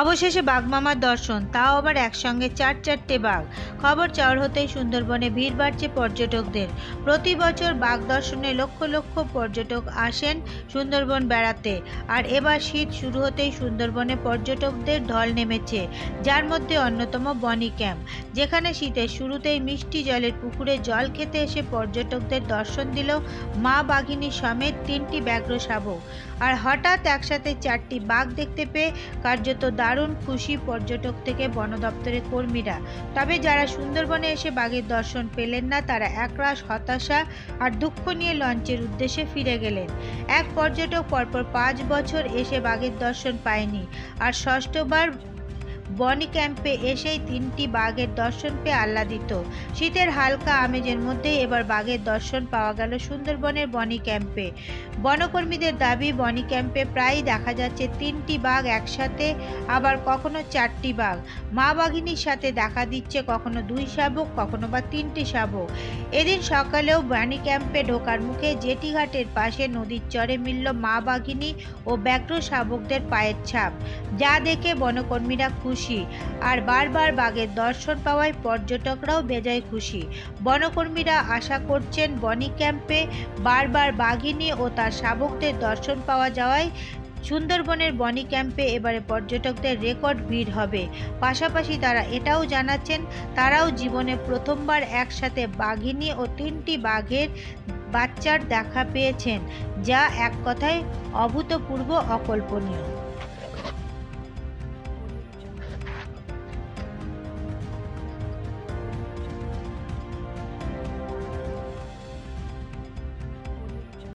অবশেষে বাঘমামার দর্শন, তাও আবার একসঙ্গে চার চারটে বাঘ। খবর চাওয়ার হতেই সুন্দরবনে ভিড় বাড়ছে পর্যটকদের। প্রতি বছর বাঘ দর্শনে লক্ষ লক্ষ পর্যটক আসেন সুন্দরবন বেড়াতে। আর এবার শীত শুরু হতেই সুন্দরবনে পর্যটকদের ঢল নেমেছে, যার মধ্যে অন্যতম বনি ক্যাম্প। যেখানে শীতের শুরুতেই মিষ্টি জলের পুকুরে জল খেতে এসে পর্যটকদের দর্শন দিল মা বাঘিনী সমেত তিনটি ব্যাঘ্র শাবক। আর হঠাৎ একসাথে চারটি বাঘ দেখতে পেয়ে কার্যত দারুণ খুশি পর্যটক থেকে বন দপ্তরের কর্মীরা। তবে যারা সুন্দরবনে এসে বাঘের দর্শন পেলেন না, তারা একরাশ, হতাশা আর দুঃখ নিয়ে লঞ্চের উদ্দেশ্যে ফিরে গেলেন। এক পর্যটক পরপর পাঁচ বছর এসে বাঘের দর্শন পায়নি। আর ষষ্ঠবার বনি ক্যাম্পে এসেই তিনটি বাঘের দর্শন পেয়ে আহ্লাদিত। শীতের হালকা আমেজের মধ্যে এবার বাঘের দর্শন পাওয়া গেল সুন্দরবনের বনি ক্যাম্পে। বনকর্মীদের দাবি, বনি ক্যাম্পে প্রায়ই দেখা যাচ্ছে তিনটি বাঘ একসাথে, আবার কখনো চারটি বাঘ। মা বাঘিনীর সাথে দেখা দিচ্ছে কখনো দুই শাবক, কখনো বা তিনটি শাবক। এদিন সকালেও বনি ক্যাম্পে ঢোকার মুখে জেটিঘাটের পাশে নদীর চরে মিলল মা বাঘিনী ও ব্যাঘ্র শাবকদের পায়ের ছাপ। যা দেখে বনকর্মীরা খুশি আর বারবার বাঘের দর্শন পাওয়ায় পর্যটকরাও বেজায় খুশি। বনকর্মীরা আশা করছেন বনি ক্যাম্পে বারবার বাঘিনী ও তার শাবকদের দর্শন পাওয়া যাওয়ায় সুন্দরবনের বনি ক্যাম্পে এবারে পর্যটকদের রেকর্ড ভিড় হবে। পাশাপাশি তারা এটাও জানাচ্ছেন, তারাও জীবনে প্রথমবার একসাথে বাঘিনী ও তিনটি বাঘের বাচ্চার দেখা পেয়েছেন, যা এক কথায় অভূতপূর্ব অকল্পনীয়।